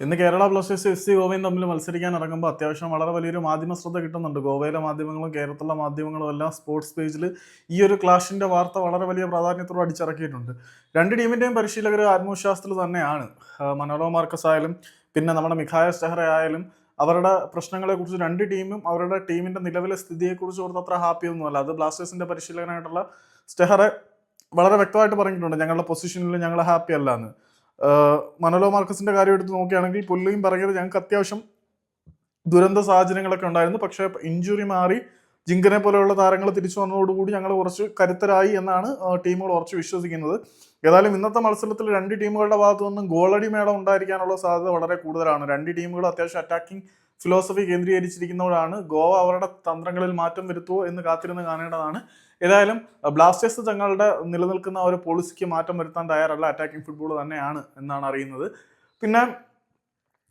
ഇന്ന് Kerala Blasters F C ഗോവയും തമ്മിൽ മത്സരിക്കാൻ ഇറങ്ങുമ്പോൾ അത്യാവശ്യം വളരെ വലിയൊരു മാധ്യമ ശ്രദ്ധ കിട്ടുന്നുണ്ട്. ഗോവയിലെ മാധ്യമങ്ങളും കേരളത്തിലെ മാധ്യമങ്ങളും എല്ലാം സ്പോർട്സ് പേജിൽ ഈ ഒരു ക്ലാഷിന്റെ വാർത്ത വളരെ വലിയ പ്രാധാന്യത്തോടെ അടിച്ചിറക്കിയിട്ടുണ്ട്. രണ്ട് ടീമിന്റെയും പരിശീലകർ ആത്മവിശ്വാസത്തിൽ തന്നെയാണ്. മനോരമ മാർക്കസ് ആയാലും പിന്നെ നമ്മുടെ മിഖായ സ്റ്റെഹറ ആയാലും അവരുടെ പ്രശ്നങ്ങളെക്കുറിച്ച് രണ്ട് ടീമും അവരുടെ ടീമിന്റെ നിലവിലെ സ്ഥിതിയെക്കുറിച്ച് ഓർത്ത് അത്ര ഹാപ്പിയൊന്നുമല്ല അത് ബ്ലാസ്റ്റേഴ്സിന്റെ പരിശീലകനായിട്ടുള്ള സ്റ്റെഹറെ വളരെ വ്യക്തമായിട്ട് പറഞ്ഞിട്ടുണ്ട് ഞങ്ങളുടെ പൊസിഷനിൽ ഞങ്ങൾ ഹാപ്പി അല്ല എന്ന് മനോലോ മാർക്കസിന്റെ കാര്യം എടുത്ത് നോക്കുകയാണെങ്കിൽ പുള്ളിയും പറയുന്നത് ഞങ്ങൾക്ക് അത്യാവശ്യം ദുരന്ത സാഹചര്യങ്ങളൊക്കെ ഉണ്ടായിരുന്നു. പക്ഷേ ഇഞ്ചുറി മാറി ജിങ്കനെ പോലെയുള്ള താരങ്ങൾ തിരിച്ചു വന്നതോടുകൂടി ഞങ്ങൾ കുറച്ച് കരുത്തരായി എന്നാണ് ടീമുകൾ ഉറച്ച് വിശ്വസിക്കുന്നത്. ഏതായാലും ഇന്നത്തെ മത്സരത്തിൽ രണ്ട് ടീമുകളുടെ ഭാഗത്തു നിന്നും ഗോളടി മേളം ഉണ്ടായിരിക്കാനുള്ള സാധ്യത വളരെ കൂടുതലാണ്. രണ്ട് ടീമുകൾ അത്യാവശ്യം അറ്റാക്കിംഗ് ഫിലോസഫി കേന്ദ്രീകരിച്ചിരിക്കുന്നവരാണ്. ഗോവ അവരുടെ തന്ത്രങ്ങളിൽ മാറ്റം വരുത്തുമോ എന്ന് കാത്തിരുന്ന് കാണേണ്ടതാണ്. ഏതായാലും ബ്ലാസ്റ്റേഴ്സ് തങ്ങളുടെ നിലനിൽക്കുന്ന ഒരു പോളിസിക്ക് മാറ്റം വരുത്താൻ തയ്യാറല്ല. അറ്റാക്കിംഗ് ഫുട്ബോൾ തന്നെയാണ് എന്നാണ് അറിയുന്നത്. പിന്നെ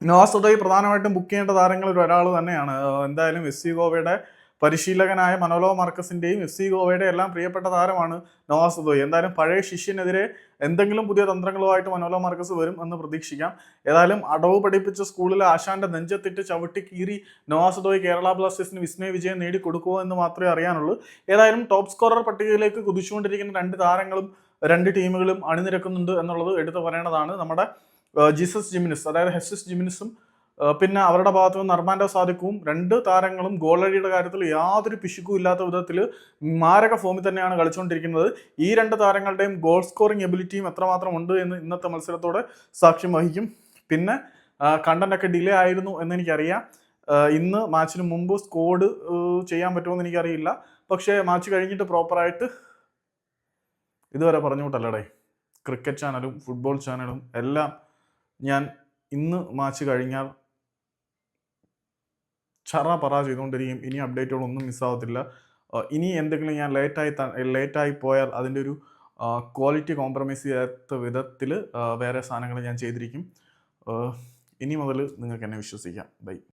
നോവാസ് പ്രധാനമായിട്ടും ബുക്ക് ചെയ്യേണ്ട താരങ്ങളിൽ ഒരാൾ തന്നെയാണ്. എന്തായാലും എസ് സി ഗോവയുടെ പരിശീലകനായ മനോലോ മാർക്കസിന്റെയും എഫ് സി ഗോവയുടെ എല്ലാം പ്രിയപ്പെട്ട താരമാണ് നവാസ് ഉദോയ്. എന്തായാലും പഴയ ശിഷ്യനെതിരെ എന്തെങ്കിലും പുതിയ തന്ത്രങ്ങളുമായിട്ട് മനോലോ മാർക്കസ് വരും എന്ന് പ്രതീക്ഷിക്കാം. ഏതായാലും അടവ് പഠിപ്പിച്ച സ്കൂളിൽ ആശാന്റെ നെഞ്ചത്തിട്ട് ചവിട്ടി കീറി നവാസ് ഉദോയ് കേരള ബ്ലാസ്റ്റേഴ്സിന് വിസ്മയ വിജയം നേടിക്കൊടുക്കുമോ എന്ന് മാത്രമേ അറിയാനുള്ളൂ. ഏതായാലും ടോപ്പ് സ്കോറർ പട്ടികയിലേക്ക് കുതിച്ചുകൊണ്ടിരിക്കുന്ന രണ്ട് താരങ്ങളും രണ്ട് ടീമുകളും അണിനിരക്കുന്നുണ്ട് എന്നുള്ളത് എടുത്തു പറയേണ്ടതാണ്. നമ്മുടെ ജീസസ് ജിമിനിസ് അതായത് ഹെസസ് ജിമിനിസും പിന്നെ അവരുടെ ഭാഗത്ത് നിന്ന് അർമാൻഡോ സാദിഖും രണ്ട് താരങ്ങളും ഗോളടിയുടെ കാര്യത്തിൽ യാതൊരു പിശുക്കും ഇല്ലാത്ത വിധത്തിൽ മാരക ഫോമിൽ തന്നെയാണ് കളിച്ചുകൊണ്ടിരിക്കുന്നത്. ഈ രണ്ട് താരങ്ങളുടെയും ഗോൾ സ്കോറിംഗ് എബിലിറ്റിയും എത്രമാത്രം ഉണ്ട് എന്ന് ഇന്നത്തെ മത്സരത്തോടെ സാക്ഷ്യം വഹിക്കും. പിന്നെ കണ്ടന്റൊക്കെ ഡിലേ ആയിരുന്നു എന്ന് എനിക്കറിയാം. ഏഹ് ഇന്ന് മാച്ചിന് മുമ്പ് സ്കോഡ് ചെയ്യാൻ പറ്റുമോ എന്ന് എനിക്കറിയില്ല. പക്ഷേ മാച്ച് കഴിഞ്ഞിട്ട് പ്രോപ്പറായിട്ട് ഇതുവരെ പറഞ്ഞു വിട്ടല്ലടേ ക്രിക്കറ്റ് ചാനലും ഫുട്ബോൾ ചാനലും എല്ലാം ഞാൻ ഇന്ന് മാച്ച് കഴിഞ്ഞാൽ ചറ പറ ചെയ്തുകൊണ്ടിരിക്കും. ഇനി അപ്ഡേറ്റുകളൊന്നും മിസ്സാവത്തില്ല ഇനി എന്തെങ്കിലും ഞാൻ ലേറ്റായി ലേറ്റായി പോയാൽ അതിന്റെ ഒരു ക്വാളിറ്റി കോംപ്രമൈസ് ചെയ്യാത്ത വിധത്തിൽ വേറെ സാധനങ്ങൾ ഞാൻ ചെയ്തിരിക്കും. ഇനി മുതൽ നിങ്ങൾക്ക് എന്നെ വിശ്വസിക്കാം. ബൈ